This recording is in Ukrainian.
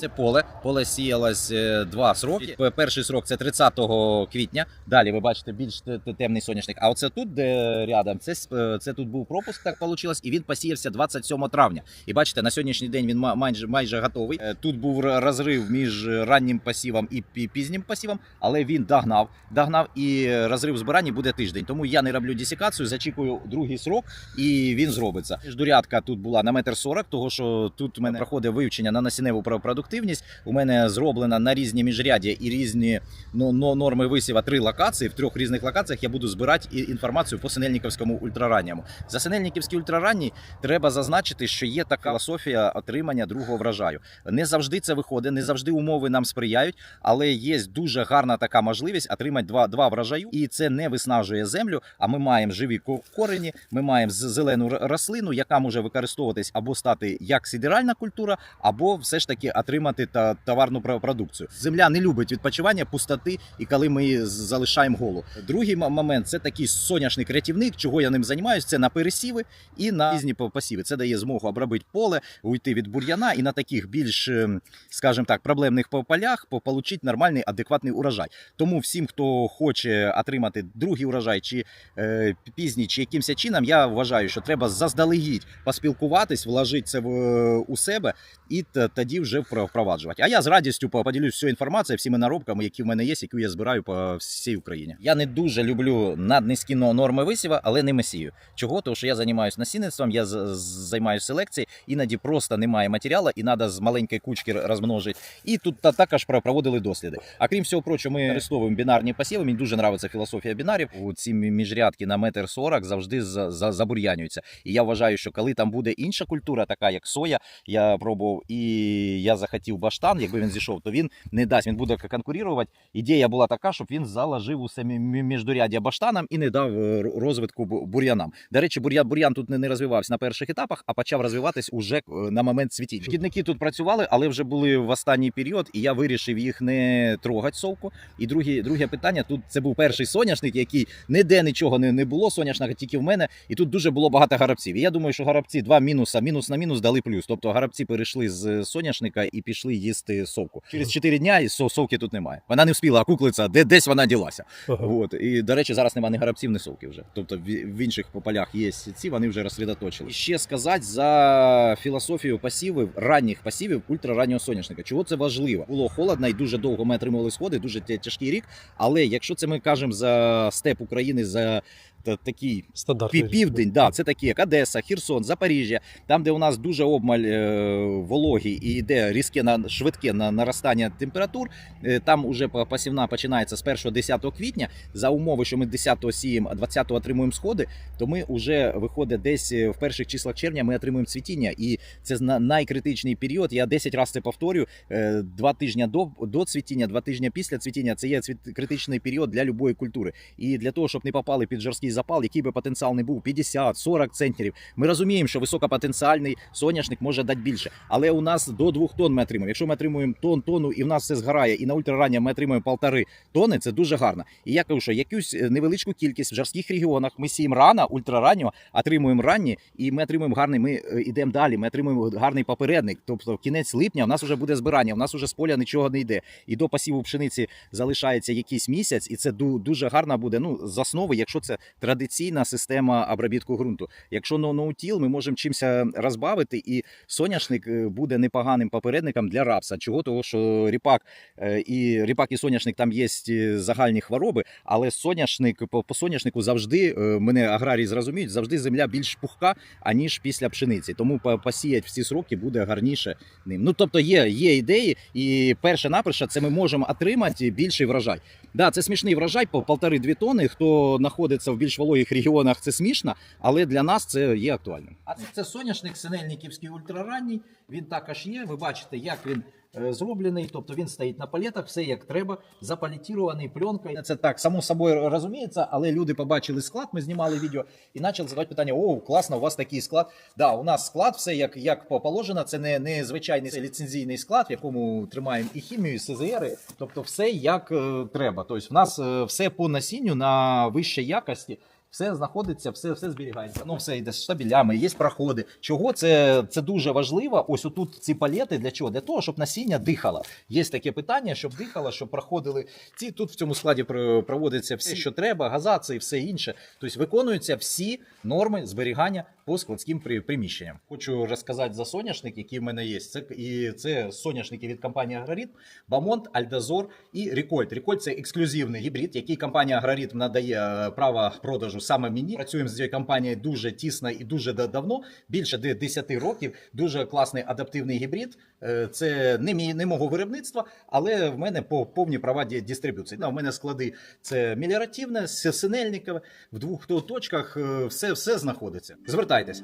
Це поле. Поле сіялось е, два сроки. Перший срок це 30 квітня. Далі ви бачите більш те- те- темний соняшник. А оце тут, де рядом, це, е, це тут був пропуск, так вийшло, і він посіявся 27 травня. І бачите, на сьогоднішній день він майже майже готовий. Е, Тут був розрив між раннім посівом і пізнім посівом, але він догнав, догнав і розрив збирання буде тиждень. Тому я не роблю десікацію, зачікую другий срок, і він зробиться. Ждурядка тут була на метр сорок, того що тут у мене проходить вивчення на насінневу про- продуктивність. У мене зроблена на різні міжряддя і різні ну, но- норми висіва три локації. В трьох різних локаціях я буду збирати інформацію по синельниковському ультраранньому. За синельниківський ультраранній треба зазначити, що є така філософія отримання другого врожаю. Не завжди це виходить, не завжди умови нам сприяють, але є дуже гарна така можливість отримати два, два врожаю, і це не виснажує землю. А ми маємо живі корені, ми маємо зелену рослину, яка може використовуватись або стати як сидеральна культура, або все ж таки отримати та товарну продукцію. Земля не любить відпочивання, пустоти, і коли ми залишаємо голу. Другий момент це такий соняшник рятівник. Чого я ним займаюся? Це на пересіви і на різні по- посіви. Це дає змогу обробити поле, уйти від бур'яна і на таких більш, ем, скажімо так, проблемних полях по- получити нормальний адекватний урожай. Тому всім, хто хоче отримати другий урожай чи е, пізній, чи якимось чином, я вважаю, що треба заздалегідь поспілкуватись, вложити це в, у себе і тоді вже впроваджувати. А я з радістю по- поділюсь всю інформацією, всіми наробками, які в мене є, яку я збираю по всій Україні. Я не дуже люблю наднизькі но- норми висіва, але не месію. Чого? Тому що я займаюся насінництвом, я займаюся селекцією, іноді просто немає матеріалу, і треба з маленької кучки розмножити. І тут також проводили досліди. А крім всього прочого, ми використовуємо бінарні посіви. Мені дуже подобається філософія бінарів. У ці міжрядки на метр сорок завжди за- за- забур'янюються. І я вважаю, що коли там буде інша культура, така як соя, я пробував і я захотів баштан, якби він зійшов, то він не дасть, він буде конкурувати. Ідея була така, щоб він заложив усе мі- мі- баштанам і не дав е, розвитку бур'янам. До речі, бур'ян, бур'ян тут не, розвивався на перших етапах, а почав розвиватись уже е, на момент цвітіння. Шкідники тут працювали, але вже були в останній період, і я вирішив їх не трогати совку. І друге, друге питання: тут це був перший соняшник, який ніде нічого не, не було соняшника, тільки в мене. І тут дуже було багато гарабців. І я думаю, що гарабці два мінуса, мінус на мінус дали плюс. Тобто гарабці перейшли з соняшника і пішли їсти совку. Через 4 дня і совки тут немає. Вона не вспіла окуклитися, де десь вона ділася. Ага. От і до речі, зараз немає ні гарабців, ні совки вже. Тобто в, інших полях є ці, вони вже розсредоточили. І ще сказати за філософію посівів, ранніх посівів ультрараннього соняшника. Чого це важливо? Було холодно і дуже довго ми отримували сходи, дуже тяжкий рік. Але якщо це ми кажемо за степ України, за та- такий Стандартний. Південь, да, це такі як Одеса, Херсон, Запоріжжя, там, де у нас дуже обмаль е, вологі і йде різке швидке на наростання температур. Е, там уже по- посівна починається з 1-10 квітня. За умови, що ми 10 сіємо, а 20 отримуємо сходи, то ми вже виходить десь е, в перших числах червня ми отримуємо цвітіння. І це найкритичний період. Я 10 разів це повторю. Е, Два тижні до, до цвітіння, два тижні після цвітіння це є критичний період для будь-якої культури. І для того, щоб не попали під жорсткий запал, який би потенціал не був 50-40 центнерів. Ми розуміємо, що високопотенціальний соняшник може дати більше, але у нас до 2 тонн ми отримуємо. Якщо ми отримуємо тон, тонну і в нас все згорає, і на ультрарання ми отримуємо полтори тонни, це дуже гарно. І я кажу, що якусь е, невеличку кількість в жарських регіонах ми сіємо рано, ультраранньо, отримуємо ранні, і ми отримуємо гарний. Ми е, йдемо далі. Ми отримуємо гарний попередник. Тобто, кінець липня у нас вже буде збирання. У нас вже з поля нічого не йде. І до посіву пшениці залишається якийсь місяць, і це дуже гарно буде. Ну з основи, якщо це традиційна система обробітку ґрунту. Якщо ноутіл, ми можемо чимся розбавити, і соняшник е, буде непоганим попередником для рапса. Чого того, що ріпак і ріпак і соняшник там є е, загальні хвороби, але соняшник по, по соняшнику завжди е, мене аграрії зрозуміють, завжди земля більш пухка, аніж після пшениці. Тому по- посіять в ці сроки буде гарніше ним. Ну тобто є, є ідеї, і перше наперше це ми можемо отримати більший врожай. Да, це смішний врожай по полтори-дві тони. Хто знаходиться в більш вологих регіонах, це смішно, але для нас це є актуальним. А це, це соняшник синельниківський ультраранній. Він також є. Ви бачите, як він е, зроблений. Тобто він стоїть на палетах, все як треба, запалетірований пленкою. Це так само собою розуміється, але люди побачили склад. Ми знімали відео і почали задавати питання: о, класно, у вас такий склад. Да, у нас склад, все як, як положено. Це не, не звичайний це ліцензійний склад, в якому тримаємо і хімію, і СЗР, тобто все як е, треба. Тобто, в нас е, все по насінню на вищій якості. Все знаходиться, все, все зберігається. Ну, все йде з штабелями, є проходи. Чого це, це дуже важливо? Ось отут ці палети для чого? Для того, щоб насіння дихало. Є таке питання, щоб дихало, щоб проходили ці. Тут в цьому складі проводиться все, що треба, газації, все інше. Тобто виконуються всі норми зберігання по складським приміщенням. Хочу розказати за соняшник, які в мене є. Це і це соняшники від компанії Агроритм, Бамонт, Альдазор і Рекольт. Рекольт це ексклюзивний гібрид, який компанія Агроритм надає е, право продажу саме мені. Працюємо з цією компанією дуже тісно і дуже давно, більше де 10 років. Дуже класний адаптивний гібрид. Е, Це не мій не мого виробництва, але в мене по повні права дистриб'юції. Ну, У мене склади це міліративне, синельникове, в двох точках е, все, все знаходиться. Звертайтесь.